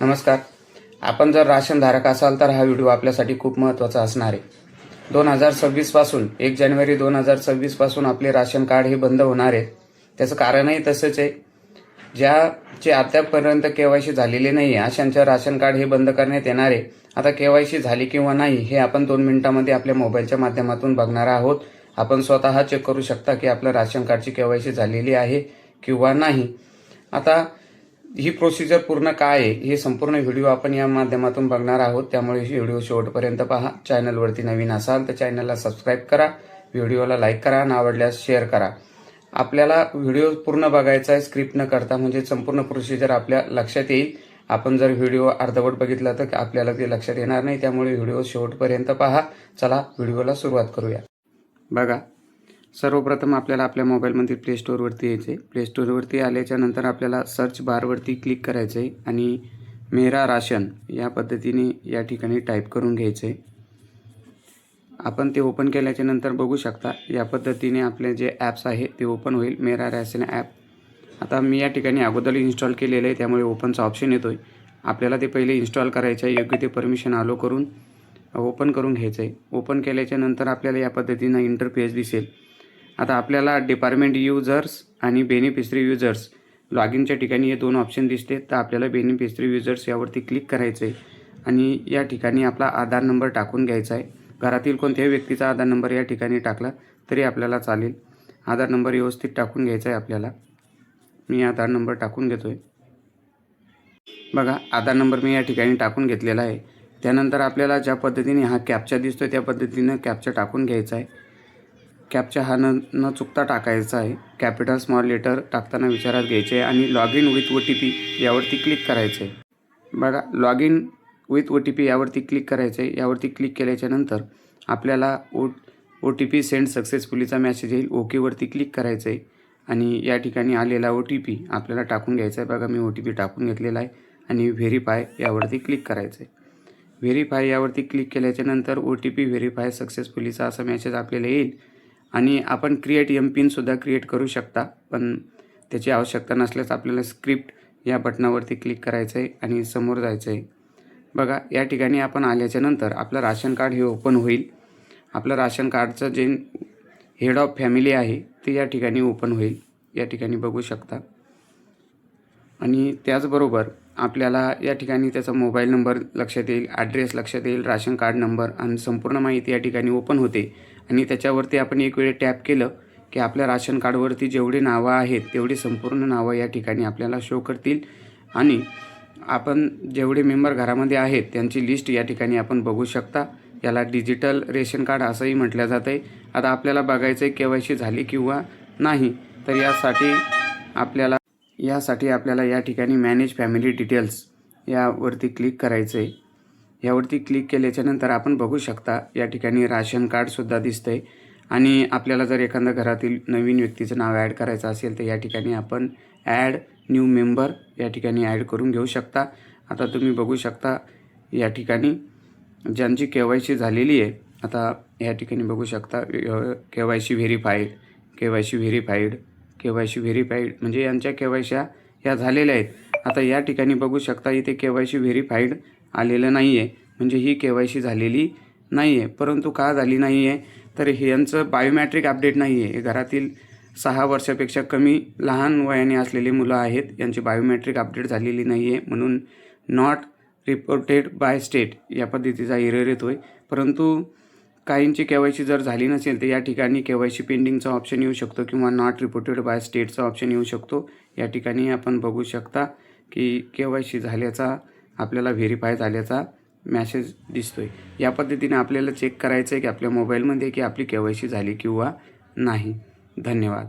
नमस्कार. आपण जर राशनधारक असाल तर हा व्हिडिओ आपल्यासाठी खूप महत्त्वाचा असणार आहे. दोन हजार सव्वीसपासून एक जानेवारी दोन हजार सव्वीसपासून आपले राशन कार्ड हे बंद होणार आहे. त्याचं कारणही तसंच आहे. ज्याचे अद्यापपर्यंत सी झालेले नाही आहे अशांचं राशन कार्ड हे बंद करण्यात येणार आहे. आता के वाय सी झाली किंवा नाही हे आपण दोन मिनिटांमध्ये आपल्या मोबाईलच्या माध्यमातून बघणार आहोत. आपण स्वतः चेक करू शकता की आपलं राशन कार्डची के वाय सी झालेली आहे किंवा नाही. आता ही प्रोसिजर पूर्ण काय आहे हे संपूर्ण व्हिडिओ आपण या माध्यमातून बघणार आहोत. त्यामुळे व्हिडिओ शेवटपर्यंत पहा. चॅनलवरती नवीन असाल तर चॅनलला सबस्क्राईब करा. व्हिडिओला लाईक करा आणि आवडल्यास शेअर करा. आपल्याला व्हिडिओ पूर्ण बघायचा आहे स्क्रिप्ट न करता म्हणजे संपूर्ण प्रोसिजर आपल्या लक्षात येईल. आपण जर व्हिडिओ अर्धवट बघितला तर आपल्याला ते लक्षात येणार नाही. त्यामुळे व्हिडिओ शेवटपर्यंत पहा. चला व्हिडिओला सुरुवात करूया. बघा सर्वप्रथम आपल्याला आपल्या मोबाईलमध्ये प्ले स्टोअरवरती यायचं आहे प्ले स्टोअरवरती आल्याच्यानंतर आपल्याला सर्च बारवरती क्लिक करायचं आहे आणि मेरा राशन या पद्धतीने या ठिकाणी टाईप करून घ्यायचं आहे आपण ते ओपन केल्याच्यानंतर बघू शकता या पद्धतीने आपले जे ॲप्स आहे ते ओपन होईल. मेरा राशन ॲप आता मी या ठिकाणी अगोदर इन्स्टॉल केलेलं आहे त्यामुळे ओपनचा ऑप्शन येतो आहे आपल्याला ते पहिले इन्स्टॉल करायचं आहे योग्य ते परमिशन आलो करून ओपन करून घ्यायचं आहे ओपन केल्याच्यानंतर आपल्याला या पद्धतीनं इंटरफेस दिसेल. आता आपल्याला डिपार्टमेंट युजर्स आणि बेनिफिशरी युजर्स लॉग इनच्या ठिकाणी हे दोन ऑप्शन दिसते. तर आपल्याला बेनिफिशरी युजर्स यावरती क्लिक करायचं आहे आणि या ठिकाणी आपला आधार नंबर टाकून घ्यायचा आहे घरातील कोणत्याही व्यक्तीचा आधार नंबर या ठिकाणी टाकला तरी आपल्याला चालेल. आधार नंबर व्यवस्थित टाकून घ्यायचा आहे आपल्याला. मी आधार नंबर टाकून घेतो आहे बघा आधार नंबर मी या ठिकाणी टाकून घेतलेला आहे. त्यानंतर आपल्याला ज्या पद्धतीने हा कॅपचा दिसतो त्या पद्धतीनं कॅपचा टाकून घ्यायचा आहे कॅपच्या हा न न चुकता टाकायचा आहे. कॅपिटल स्मॉल लेटर टाकताना विचारात घ्यायचे आहे आणि log in with O T P यावरती क्लिक करायचं. आहे बघा log in with O T P यावरती क्लिक करायचं. आहे यावरती क्लिक केल्याच्यानंतर आपल्याला O O T P send सक्सेसफुलीचा message येईल. ओकेवरती क्लिक करायचं आहे आणि या ठिकाणी आलेला ओ टी पी आपल्याला टाकून घ्यायचा आहे. बघा मी ओ टी पी टाकून घेतलेला आहे आणि व्हेरीफाय यावरती क्लिक करायचं. आहे व्हेरीफाय यावरती क्लिक केल्याच्यानंतर ओ टी पी व्हेरीफाय सक्सेसफुलीचा असा मॅसेज आपल्याला येईल. आणि आपण क्रिएट एम पिनसुद्धा क्रिएट करू शकता पण त्याची आवश्यकता नसल्यास आपल्याला स्क्रिप्ट या बटनावरती क्लिक करायचं आहे आणि समोर जायचं आहे बघा या ठिकाणी आपण आल्याच्यानंतर आपलं राशन कार्ड हे ओपन होईल. आपलं राशन कार्डचं जे हेड ऑफ फॅमिली आहे ते या ठिकाणी ओपन होईल. या ठिकाणी बघू शकता. आणि त्याचबरोबर आपल्याला या ठिकाणी त्याचा मोबाईल नंबर लक्षात येईल ॲड्रेस लक्षात येईल राशन कार्ड नंबर आणि संपूर्ण माहिती या ठिकाणी ओपन होते. आणि त्याच्यावरती आपण एक वेळ टॅप केलं की आपल्या राशन कार्डवरती जेवढी नावं आहेत तेवढी संपूर्ण नावं या ठिकाणी आपल्याला शो करतील. आणि आपण जेवढे मेंबर घरामध्ये आहेत त्यांची लिस्ट या ठिकाणी आपण बघू शकता. याला डिजिटल रेशन कार्ड असंही म्हटलं जातं आहे आता आपल्याला बघायचं आहे के वाय सी झाली किंवा नाही तर यासाठी आपल्याला यासाठी आपल्याला या ठिकाणी मॅनेज फॅमिली डिटेल्स यावरती क्लिक करायचं आहे यावरती क्लिक केल्याच्यानंतर आपण बघू शकता या ठिकाणी राशन कार्डसुद्धा दिसतं आहे आणि आपल्याला जर एखाद्या घरातील नवीन व्यक्तीचं नाव ॲड करायचं असेल तर या ठिकाणी आपण ॲड न्यू मेंबर या ठिकाणी ॲड करून घेऊ शकता. आता तुम्ही बघू शकता या ठिकाणी ज्यांची के वाय सी झालेली आहे आता या ठिकाणी बघू शकता K Y C verified K Y C verified K Y C verified म्हणजे यांच्या के वाय सी ह्या झालेल्या आहेत. आता या ठिकाणी बघू शकता इथे के वाय सी व्हेरीफाईड आलेलं नाही आहे म्हणजे ही के वाय सी झालेली नाही आहे परंतु का झाली नाही आहे तर यांचं बायोमॅट्रिक अपडेट नाही आहे घरातील सहा वर्षापेक्षा कमी लहान वयाने असलेले मुलं आहेत. यांची बायोमॅट्रिक अपडेट झालेली नाही आहे म्हणून नॉट रिपोर्टेड बाय स्टेट या पद्धतीचा एरर येतो आहे परंतु काहींची के वाय सी जर झाली नसेल तर या ठिकाणी के वाय सी पेंडिंगचा ऑप्शन येऊ शकतो किंवा नॉट रिपोर्टेड बाय स्टेटचा ऑप्शन येऊ शकतो. या ठिकाणी आपण बघू शकता की के वाय सी झाल्याचा आपल्याला व्हेरीफाय झाल्याचा मॅसेज दिसतो आहे या पद्धतीने आपल्याला चेक करायचं आहे की आपल्या मोबाईलमध्ये की आपली के वाय सी झाली किंवा नाही. धन्यवाद.